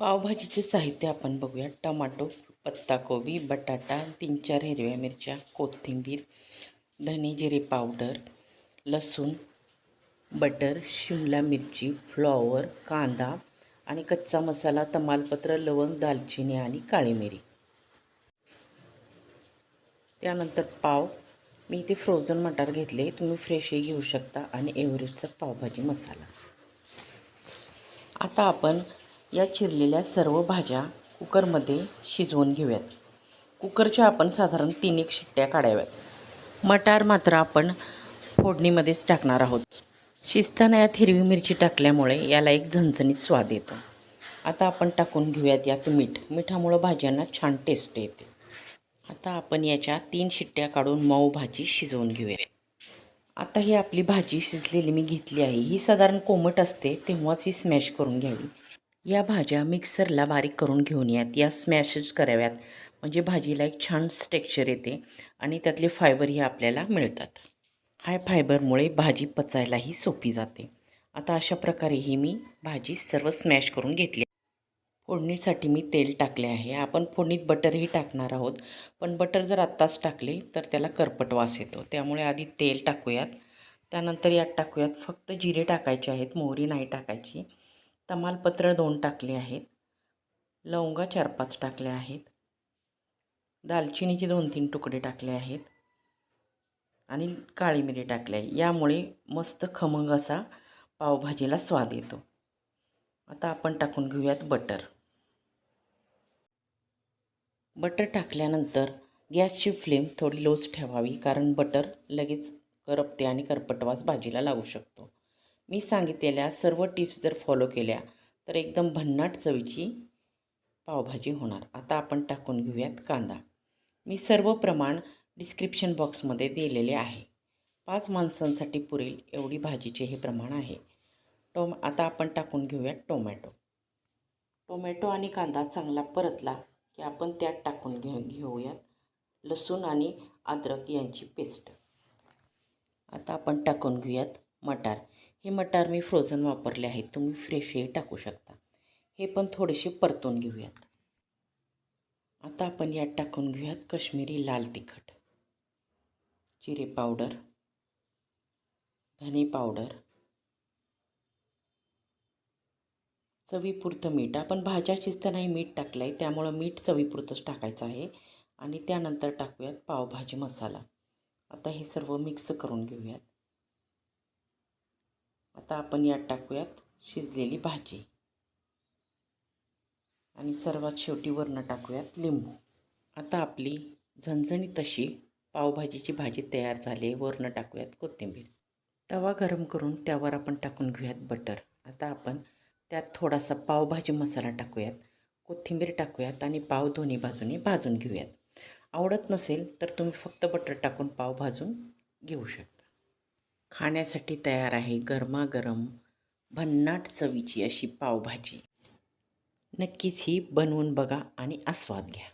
पावभाजीचे साहित्य आपण बघूया. टमाटो पत्ताकोबी बटाटा तीन चार हिरव्या मिरच्या कोथिंबीर धने जिरे पावडर लसूण बटर शिमला मिरची फ्लॉवर कांदा आणि कच्चा मसाला तमालपत्र लवंग दालचिनी आणि काळी मिरी. त्यानंतर पाव. मी इथे फ्रोझन मटार घेतले. तुम्ही फ्रेशही घेऊ शकता. आणि एव्हरेस्टचा पावभाजी मसाला. आता आपण या चिरलेल्या सर्व भाज्या कुकरमध्ये शिजवून घेऊयात. कुकरच्या आपण साधारण तीन एक शिट्ट्या काढाव्यात. मटार मात्र आपण फोडणीमध्येच टाकणार आहोत. शिजताना यात हिरवी मिरची टाकल्यामुळे याला एक झणझणीत स्वाद येतो. आता आपण टाकून घेऊयात यात मीठ. मिठामुळं भाज्यांना छान टेस्ट येते. आता आपण याच्या तीन शिट्ट्या काढून मऊ भाजी शिजवून घेऊया आता ही आपली भाजी शिजलेली मी घेतली आहे. ही साधारण कोमट असते तेव्हाच ही स्मॅश करून घ्यावी. या भाज्या मिक्सरला बारीक करून घेऊन यात या स्मॅशच कराव्यात. म्हणजे भाजीला एक छान टेक्स्चर येते आणि त्यातले फायबरही आपल्याला मिळतात. हाय फायबरमुळे भाजी पचायलाही सोपी जाते. आता अशा प्रकारे ही मी भाजी सर्व स्मॅश करून घेतली फोडणीसाठी मी तेल टाकले आहे. आपण फोडणीत बटरही टाकणार आहोत. पण बटर जर आत्ताच टाकले तर त्याला करपट वास येतो. त्यामुळे आधी तेल टाकूयात. त्यानंतर यात टाकूयात फक्त जिरे टाकायचे आहेत. मोहरी नाही टाकायची. तमालपत्र दोन टाकले आहेत. लवंगा चार पाच टाकले आहेत. दालचिनीचे दोन तीन तुकडे टाकले आहेत. आणि काळी मिरी टाकली आहे. यामुळे मस्त खमंग असा पावभाजीला स्वाद येतो. आता आपण टाकून घेऊयात बटर. बटर टाकल्यानंतर गॅसची फ्लेम थोडी लोच ठेवावी कारण बटर लगेच करपते आणि करपटवास भाजीला लागू शकतो. मी सांगितलेल्या सर्व टिप्स जर फॉलो केल्या तर एकदम भन्नाट चवीची पावभाजी होणार. आता आपण टाकून घेऊयात कांदा. मी सर्व प्रमाण डिस्क्रिप्शन बॉक्समध्ये दिलेले आहे. पाच माणसांसाठी पुरेल एवढी भाजीचे हे प्रमाण आहे. टोम आता आपण टाकून घेऊयात टोमॅटो. टोमॅटो आणि कांदा चांगला परतला की आपण त्यात टाकून घेऊ घेऊयात लसूण आणि अद्रक यांची पेस्ट. आता आपण टाकून घेऊयात मटार. हे मटार मी फ्रोझन वापरले आहेत. तुम्ही फ्रेशही टाकू शकता. हे पण थोडेसे परतून घेऊयात. आता आपण यात टाकून घेऊयात कश्मीरी लाल तिखट. जिरे पावडर. धने पावडर. चवीपुरतं मीठ. आपण भाज्या शिजतानाही मीठ टाकलं आहे त्यामुळं मीठ चवीपुरतंच टाकायचं आहे. आणि त्यानंतर टाकूयात पावभाजी मसाला. आता हे सर्व मिक्स करून घेऊयात. आता आपण यात टाकूयात शिजलेली भाजी. आणि सर्वात शेवटी वरनं टाकूयात लिंबू. आता आपली झणझणी तशी पावभाजीची भाजी तयार झाली आहे. वरनं टाकूयात कोथिंबीर. तवा गरम करून त्यावर आपण टाकून घेऊयात बटर. आता आपण त्यात थोडासा पावभाजी मसाला टाकूयात. कोथिंबीर टाकूयात आणि पाव दोन्ही बाजूने भाजून घेऊयात. आवडत नसेल तर तुम्ही फक्त बटर टाकून पाव भाजून घेऊ शकता. खाण्यासाठी तयार आहे गरमागरम भन्नाट चवीची अशी पावभाजी. नक्कीच ही बनवून बघा आणि आस्वाद घ्या.